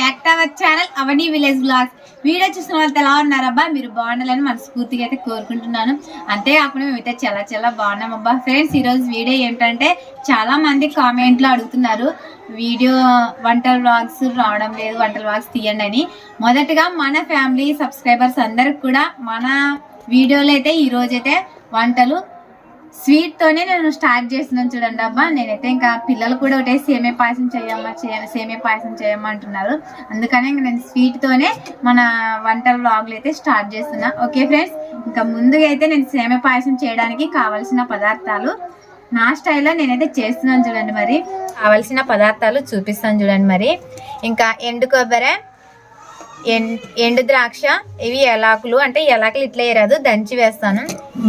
Back to our channel Avani village vlogs video చూసిన వాళ్ళు ఎలా ఉన్నారబ్బా? మీరు బాగుండాలని మనస్ఫూర్తిగా అయితే కోరుకుంటున్నాను. అంతేకాకుండా మేమైతే చాలా చాలా బాగున్నాం అబ్బా ఫ్రెండ్స్ ఈరోజు వీడియో ఏంటంటే చాలా మంది కామెంట్లో అడుగుతున్నారు. వీడియో వంటల వ్లాగ్స్ రావడం లేదు వంటల వ్లాగ్స్ తీయండి అని. మొదటగా మన ఫ్యామిలీ సబ్స్క్రైబర్స్ అందరికి కూడా మన వీడియోలో అయితే ఈరోజైతే వంటలు స్వీట్ తోనే నేను స్టార్ట్ చేస్తున్నాను చూడండి అబ్బా. నేనైతే ఇంకా పిల్లలు కూడా ఒకటే సేమే పాయసం చేయమ్మా చేయ- సేమే పాయసం చేయమ్మా అంటున్నారు. అందుకనే ఇంకా నేను స్వీట్ తోనే మన వంటల బ్లాగులు అయితే స్టార్ట్ చేస్తున్నా. ఓకే ఫ్రెండ్స్ ఇంకా ముందుగా అయితే నేను సేమే పాయసం చేయడానికి కావలసిన పదార్థాలు నా స్టైల్లో నేనైతే చేస్తున్నాను చూడండి మరి. కావలసిన పదార్థాలు చూపిస్తాను చూడండి మరి. ఇంకా ఎండు కొబ్బరి ఎండు ద్రాక్ష ఇవి ఎలాకులు అంటే ఎలాకులు ఇట్లా వేయరాదు దంచి వేస్తాను.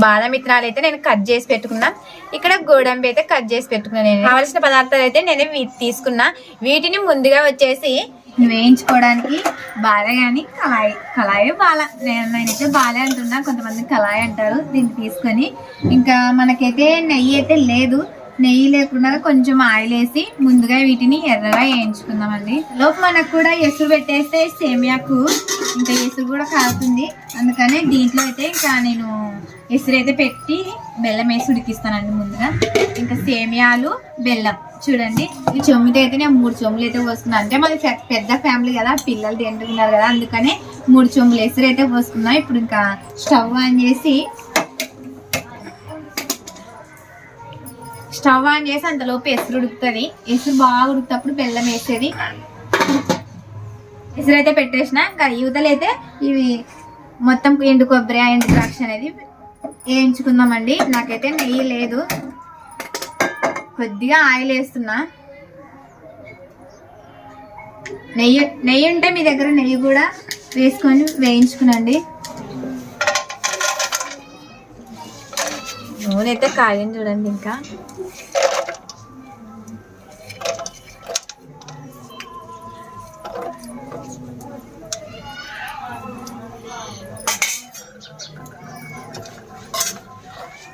బాదం ఇత్తనాలు అయితే నేను కట్ చేసి పెట్టుకున్నా. ఇక్కడ గోడంబి అయితే కట్ చేసి పెట్టుకున్నా నేను. కావలసిన పదార్థాలు అయితే నేను తీసుకున్నా. వీటిని ముందుగా వచ్చేసి వేయించుకోవడానికి బాగా కానీ కళాయి కళాయి బాల. నేను నేనైతే బాలే అంటున్నా. కొంతమంది కళాయి అంటారు. దీన్ని తీసుకొని ఇంకా మనకైతే నెయ్యి అయితే లేదు. నెయ్యి లేకుండా కొంచెం ఆయిల్ వేసి ముందుగా వీటిని ఎర్రగా వేయించుకుందామండి. లోపు మనకు కూడా ఎసురు పెట్టేస్తే సేమియాకు ఇంకా ఎసురు కూడా కాలుతుంది అందుకనే దీంట్లో అయితే ఇంకా నేను ఎసురు అయితే పెట్టి బెల్లం వేసి ఉడికిస్తానండి ముందుగా. ఇంకా సేమియాలు బెల్లం. చూడండి ఈ చెమ్మితో అయితే నేను మూడు చెమ్ములు అయితే పోసుకున్నాను అంటే మాది పెద్ద- ఫ్యామిలీ కదా పిల్లలు తింటున్నారు కదా అందుకనే మూడు చెమ్ములు ఎసురు అయితే పోసుకున్నాం. ఇప్పుడు ఇంకా స్టవ్ ఆన్ చేసి స్టవ్ ఆన్ చేసి అంతలోపు ఎసురు ఉడుకుతుంది. ఎసురు బాగా ఉడుకుతప్పుడు బెల్లం వేసేది. ఎసురు అయితే పెట్టేసిన. ఇంకా యువతలు అయితే ఇవి మొత్తం ఎండు కొబ్బరి ఎండు ద్రాక్ష అనేది వేయించుకుందామండి. నాకైతే నెయ్యి లేదు. కొద్దిగా ఆయిల్ వేస్తున్నా. నెయ్యి నెయ్యి ఉంటే మీ దగ్గర నెయ్యి కూడా వేసుకొని వేయించుకునండి. నూనె అయితే కాయం చూడండి ఇంకా.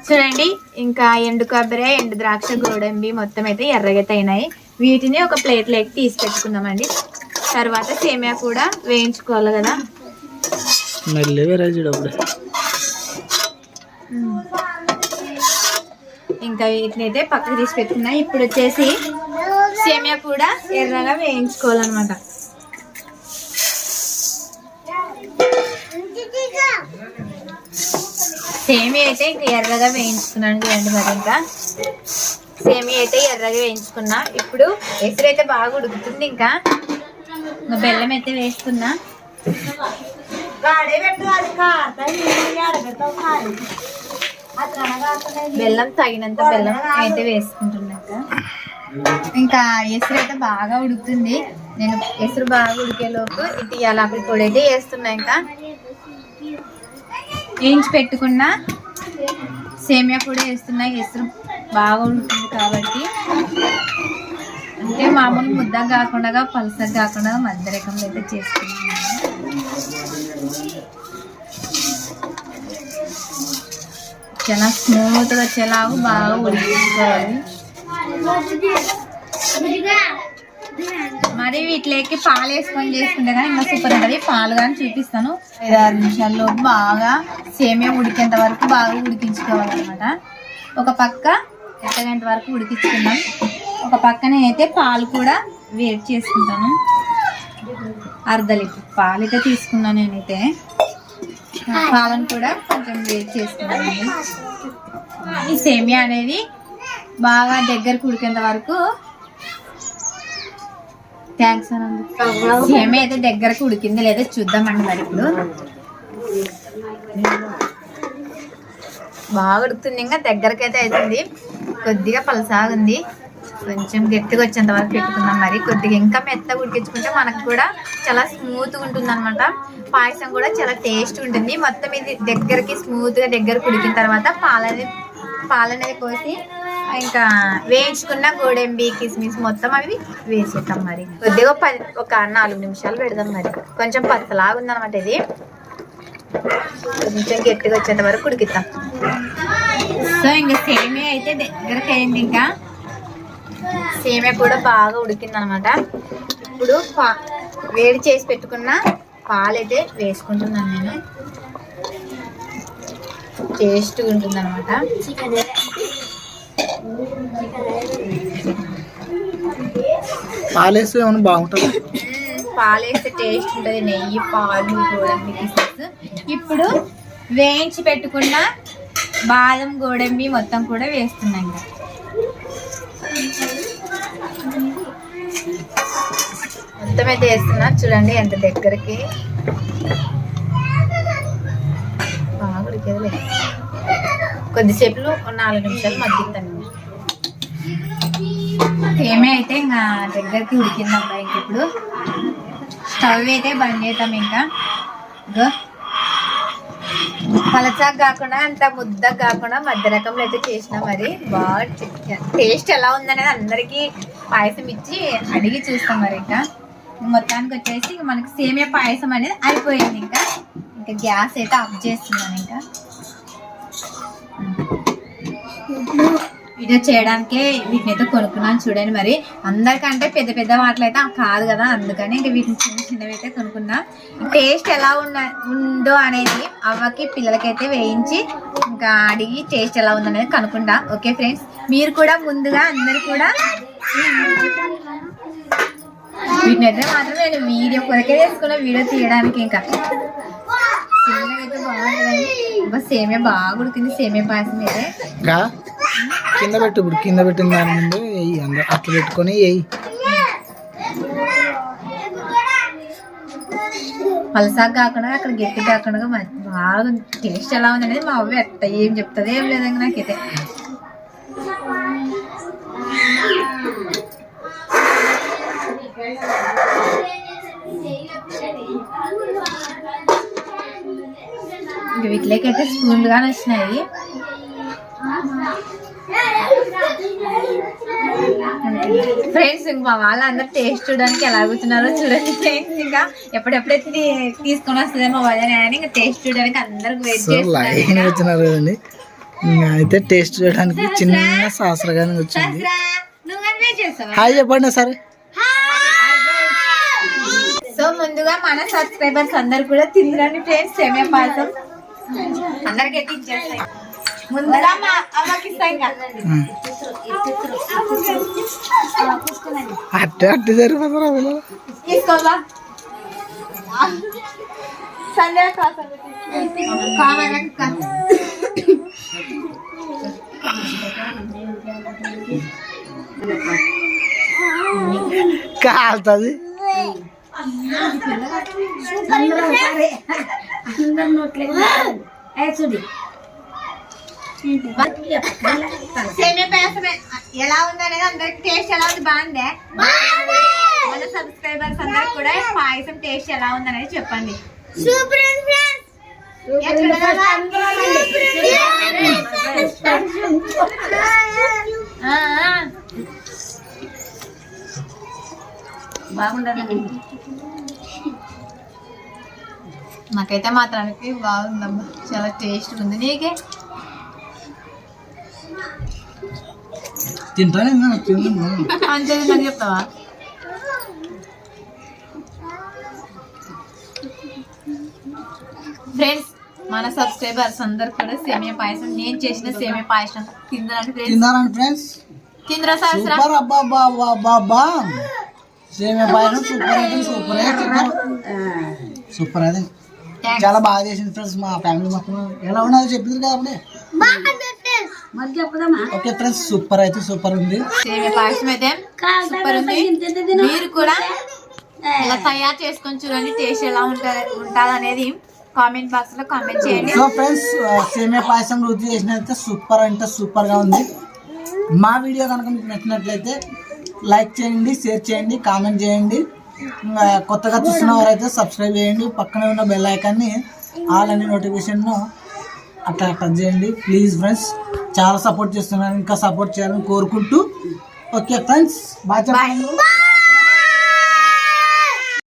చూడండి ఇంకా ఎండు కొబ్బరి ఎండు ద్రాక్ష గోడంబి మొత్తం అయితే ఎర్రగైతే అయినాయి. వీటిని ఒక ప్లేట్లోకి తీసి పెట్టుకుందామండి. తర్వాత సేమియా కూడా వేయించుకోవాలి కదా. ఇంకా వీటిని అయితే పక్కకు తీసి పెట్టుకున్నా. ఇప్పుడు వచ్చేసి సేమియా కూడా ఎర్రగా వేయించుకోవాలన్నమాట. సేమియా అయితే ఇంకా ఎర్రగా వేయించుకున్నాను చూడండి మరి ఇంకా. సేమియా అయితే ఎర్రగా వేయించుకున్నా. ఇప్పుడు ఎసురు అయితే బాగా ఉడుకుతుంది ఇంకా. ఇంకా బెల్లం అయితే వేసుకున్నా. బెల్లం తగినంత బెల్లం అయితే వేసుకుంటున్నాక ఇంకా ఎసురు అయితే బాగా ఉడుకుతుంది. నేను ఎసురు బాగా ఉడికేలోపు ఇటు యాలకుల పొడి అయితే వేస్తున్నా ఇంకా. వేయించి పెట్టుకున్న సేమియా పొడి వేస్తున్నా. ఎసురు బాగా ఉడుకుతుంది కాబట్టి. అంటే మామూలు ముద్ద కాకుండా పలసగా కాకుండా మధ్య రకంలో అయితే చేసుకున్నాను. చాలా స్మూత్గా వచ్చేలాగా బాగా ఉడికించుకోవాలి మరి వీటిలోకి పాలు వేసుకొని చేసుకుంటే కానీ ఇంకా సూపర్ ఉంటుంది పాలు కానీ చూపిస్తాను ఐదు ఆరు నిమిషాల్లో బాగా సేమే ఉడికేంత వరకు బాగా ఉడికించుకోవాలన్నమాట ఒక పక్క ఎట్టగంట వరకు ఉడికించుకున్నాం ఒక పక్కన అయితే పాలు కూడా వేడి చేసుకుంటాను అర్ధ లీటర్ పాలు అయితే తీసుకున్నాను నేనైతే పాలను కూడా కొంచెం వేడి చేసుకున్నాను ఈ సేమియా అనేది బాగా దగ్గర కుడికేంత వరకు థ్యాంక్స్ అనందు సేమియా అయితే దగ్గరకు ఉడికింది లేదా చూద్దామండి మరి ఇప్పుడు. బాగా ఉడుకుతుంది ఇంకా దగ్గరకైతే అయితే అవుతుంది. కొద్దిగా పలసాగుంది. కొంచెం గట్టిగా వచ్చేంత వరకు పెట్టుకుందాం మరి. కొద్దిగా ఇంకా మెత్తగా ఉడికించుకుంటే మనకు కూడా చాలా స్మూత్గా ఉంటుంది అనమాట పాయసం కూడా చాలా టేస్ట్ ఉంటుంది. మొత్తం ఇది దగ్గరికి స్మూత్గా దగ్గరకు ఉడికిన తర్వాత పాలని పాలనేది కోసి ఇంకా వేయించుకున్న గోడెంబి కిస్మిస్ మొత్తం అవి వేసేద్దాం మరి. కొద్దిగా పది ఒక నాలుగు నిమిషాలు పెడదాం మరి. కొంచెం పచ్చలాగా ఉందన్నమాట ఇది. కొంచెం గట్టిగా వచ్చేంత వరకు ఉడికిద్దాం. సో ఇంకా సేమే అయితే దగ్గరకి అయింది ఇంకా. సేమే కూడా బాగా ఉడికింది అనమాట ఇప్పుడు పా వేడి చేసి పెట్టుకున్న పాలైతే వేసుకుంటున్నాను నేను. టేస్ట్గా ఉంటుంది అనమాట పాలేసి ఏమైనా బాగుంటుంది? పాలు వేస్తే టేస్ట్ ఉంటుంది. నెయ్యి పాలు గోడంబి ఇప్పుడు వేయించి పెట్టుకున్న బాదం గోడంబి మొత్తం కూడా వేస్తున్నాం మొత్తం అయితే వేస్తున్నా. చూడండి ఎంత దగ్గరికి. బాగా ఉడికేదిలే. కొద్దిసేపులో నాలుగు నిమిషాలు మగ్గిస్తాను. ఏమే అయితే ఇంకా దగ్గరికి ఉడికిందమ్మా ఇంక ఇప్పుడు స్టవ్ అయితే బంద్ చేద్దాం ఇంకా. పలచా కాకుండా అంత ముద్దగా కాకుండా మధ్య రకంలో అయితే చేసిన మరి బాగా టేస్ట్ ఎలా ఉందనేది అందరికీ పాయసం ఇచ్చి అడిగి చూస్తాం మరి ఇంకా. మొత్తానికి వచ్చేసి మనకి సేమియా పాయసం అనేది అయిపోయింది ఇంకా. ఇంకా గ్యాస్ అయితే ఆఫ్ చేస్తున్నాను ఇంకా. వీడియో చేయడానికే వీటిని అయితే కొనుక్కున్నాను చూడండి మరి. అందరికంటే పెద్ద పెద్ద వాటిలో అయితే కాదు కదా అందుకని ఇంకా వీటిని చిన్న చిన్నవి అయితే కొనుక్కున్నా. టేస్ట్ ఎలా ఉన్న ఉందో అనేది అవ్వకి పిల్లలకైతే వేయించి ఇంకా అడిగి టేస్ట్ ఎలా ఉందనేది కనుక్కుంటా. Okay friends? మీరు కూడా ముందుగా అందరు కూడా వీటినైతే మాత్రం నేను వీడియో కొరకే తీసుకున్న వీడియో తీయడానికి ఇంకా. చిన్నగా అయితే బాగుంటుందండి. సేమే బాగా ఉడికింది సేమే పాయసం అయితే. కింద పెట్టు ఇప్పుడు కింద పెట్టిన దాని ముందు అందరూ అట్లా పెట్టుకొని వేయి పలసాగ్ కాకుండా అక్కడ గట్టి కాకుండా బాగా టేస్ట్ ఎలా ఉంది అనేది మా అవ్వ ఎట్ట ఏం చెప్తుంది ఏం లేదండి నాకైతే. ఇంక అయితే స్పూన్లు కానీ వచ్చినాయి. ఫ్రెండ్స్ ఇంక మా వాళ్ళందరూ టేస్ట్ చూడడానికి ఎలా కూర్చున్నారో చూడండి ఫ్రెండ్స్ ఇంకా ఎప్పుడెప్పుడైతే తీసుకొని వస్తుందేమో వాళ్ళని అని ఇంకా టేస్ట్ చూడడానికి అందరికి వెయిట్ చేస్తున్నారు కదండి. అయితే టేస్ట్ చేయడానికి చిన్న సాసరగానే వచ్చింది? హాయ్ చెప్పండి సరే. సో ముందుగా మన సబ్స్క్రైబర్స్ అందరు కూడా తిందిరండి ఫ్రెండ్స్ పాయసం? అందరికైతే ఇచ్చేస్తాయి అట్టే అట్టే సరిపోతారా వీళ్ళు? తీసుకోవా? సంధ్య కోసం కావాలక్క కాలుతుంది. సేమియా పాయసమే ఎలా ఉంది అనేది అందరికి టేస్ట్ ఎలా ఉంది? బాగుందే? మన సబ్స్క్రైబర్స్ అందరికి కూడా పాయసం టేస్ట్ ఎలా ఉంది అనేది చెప్పండి. బాగుండదండి నాకైతే మాత్రానికి బాగుందమ్మా. చాలా టేస్ట్ ఉంది. నీకే? తింటానే అంతే నాకు చెప్తావా? ఫ్రెండ్స్ మన సబ్స్క్రైబర్స్ అందరు కూడా సేమియా పాయసం నేను చేసిన సేమియా పాయసం తిందరండి ఫ్రెండ్స్ తిన్నారండి ఫ్రెండ్స్ తిందరా సహస్ర సూపర్ అబ్బా అబ్బా అబ్బా అబ్బా అబ్బా. సేమియా పాయసం సూపర్ అయితే సూపర్ సూపర్ సూపర్ అది చాలా బాగా చేసింది ఫ్రెండ్స్ మా ఫ్యామిలీ మొత్తం. ఎలా ఉన్నదో చెప్పింది కదా అప్పుడే. ఓకే ఫ్రెండ్స్ సూపర్ అయితే సూపర్ ఉంది. పాయసం అయితే సూపర్ ఉంది. మీరు కూడా ఇలా తయారు చేసుకొని చూడండి టేస్ట్ ఎలా ఉంటుంది ఉంటుంది అనేది కామెంట్ బాక్స్లో కామెంట్ చేయండి. సో ఫ్రెండ్స్ సేమియా పాయసం రుచి చేసినైతే సూపర్ అంటే సూపర్గా ఉంది. మా వీడియో కనుక మీకు నచ్చినట్లయితే లైక్ చేయండి షేర్ చేయండి కామెంట్ చేయండి. ఇంకా కొత్తగా చూస్తున్న వారైతే సబ్స్క్రైబ్ చేయండి. పక్కనే ఉన్న బెల్ ఐకాన్ని ఆల్ అనే నోటిఫికేషన్ అట్లా టచ్ చేయండి. ప్లీజ్ ఫ్రెండ్స్ చాలా సపోర్ట్ చేస్తున్నారు ఇంకా సపోర్ట్ చేయాలని కోరుకుంటూ. ఓకే ఫ్రెండ్స్ బాగా